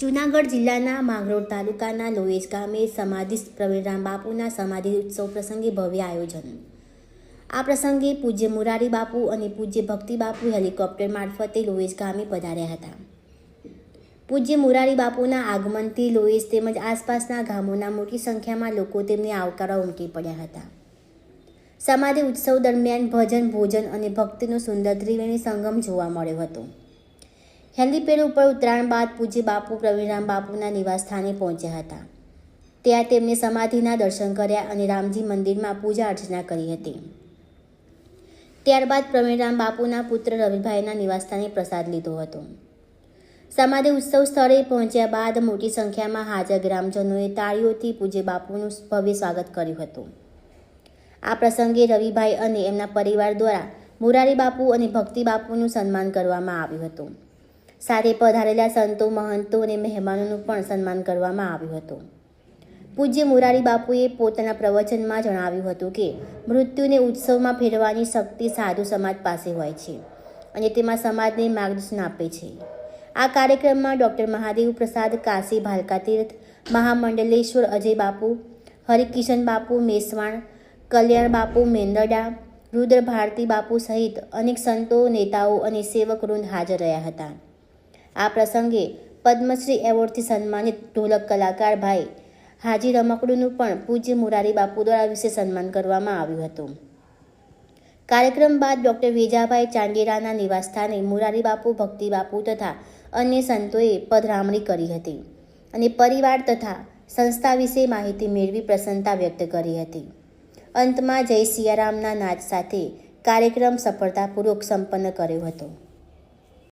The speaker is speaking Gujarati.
જૂનાગઢ જિલ્લાના માંગરોળ તાલુકાના લોએજ ગામે સમાધિસ્થ પ્રવીણરામ બાપુના સમાધિ ઉત્સવ પ્રસંગે ભવ્ય આયોજન. આ પ્રસંગે પૂજ્ય મુરારી બાપુ અને પૂજ્ય ભક્તિ બાપુ હેલિકોપ્ટર મારફતે લોએજ ગામે પધાર્યા હતા. પૂજ્ય મુરારી બાપુના આગમનથી લોએજ તેમજ આસપાસના ગામોના મોટી સંખ્યામાં લોકો તેમને આવકારવા ઉમટી પડ્યા હતા. સમાધિ ઉત્સવ દરમિયાન ભજન, ભોજન અને ભક્તિનો સુંદર ત્રિવેણી સંગમ જોવા મળ્યો હતો. હેલીપેડ ઉપર ઉતરાણ બાદ પૂજ્ય બાપુ પ્રવીણરામ બાપુના નિવાસસ્થાને પહોંચ્યા હતા. ત્યાં તેમણે સમાધિના દર્શન કર્યા અને રામજી મંદિરમાં પૂજા અર્ચના કરી હતી. ત્યારબાદ પ્રવીણરામ બાપુના પુત્ર રવિભાઈના નિવાસસ્થાને પ્રસાદ લીધો હતો. સમાધિ ઉત્સવ સ્થળે પહોંચ્યા બાદ મોટી સંખ્યામાં હાજર ગ્રામજનોએ તાળીઓથી પૂજ્ય બાપુનું ભવ્ય સ્વાગત કર્યું હતું. આ પ્રસંગે રવિભાઈ અને એમના પરિવાર દ્વારા મુરારી બાપુ અને ભક્તિ બાપુનું સન્માન કરવામાં આવ્યું હતું. સાથે પધારેલા સંતો, મહંતો અને મહેમાનોનું પણ સન્માન કરવામાં આવ્યું હતું. પૂજ્ય મુરારી બાપુએ પોતાના પ્રવચનમાં જણાવ્યું હતું કે, મૃત્યુને ઉત્સવમાં ફેરવાની શક્તિ સાધુ સમાજ પાસે હોય છે અને તેમાં સમાજને માર્ગદર્શન આપે છે. આ કાર્યક્રમમાં ડૉક્ટર મહાદેવ પ્રસાદ, કાશી ભાલકા તીર્થ મહામંડલેશ્વર અજય બાપુ, હરિકિશન બાપુ મેસવાણ, કલ્યાણ બાપુ મેંદરડા રુદ્ર ભારતી બાપુ સહિત અનેક સંતો, નેતાઓ અને સેવક વૃંદ હાજર રહ્યા હતા. આ પ્રસંગે પદ્મશ્રી એવોર્ડથી સન્માનિત ઢોલક કલાકાર ભાઈ હાજી રમકડુનું પણ પૂજ્ય મુરારી બાપુ દ્વારા વિશે સન્માન કરવામાં આવ્યું હતું. કાર્યક્રમ બાદ ડૉક્ટર વેજાભાઈ ચાંડેરાના નિવાસસ્થાને મુરારી બાપુ, ભક્તિ બાપુ તથા અન્ય સંતોએ પધરામણી કરી હતી અને પરિવાર તથા સંસ્થા વિશે માહિતી મેળવી પ્રસન્નતા વ્યક્ત કરી હતી. અંતમાં જય સિયારામના નાચ સાથે કાર્યક્રમ સફળતાપૂર્વક સંપન્ન કર્યો હતો.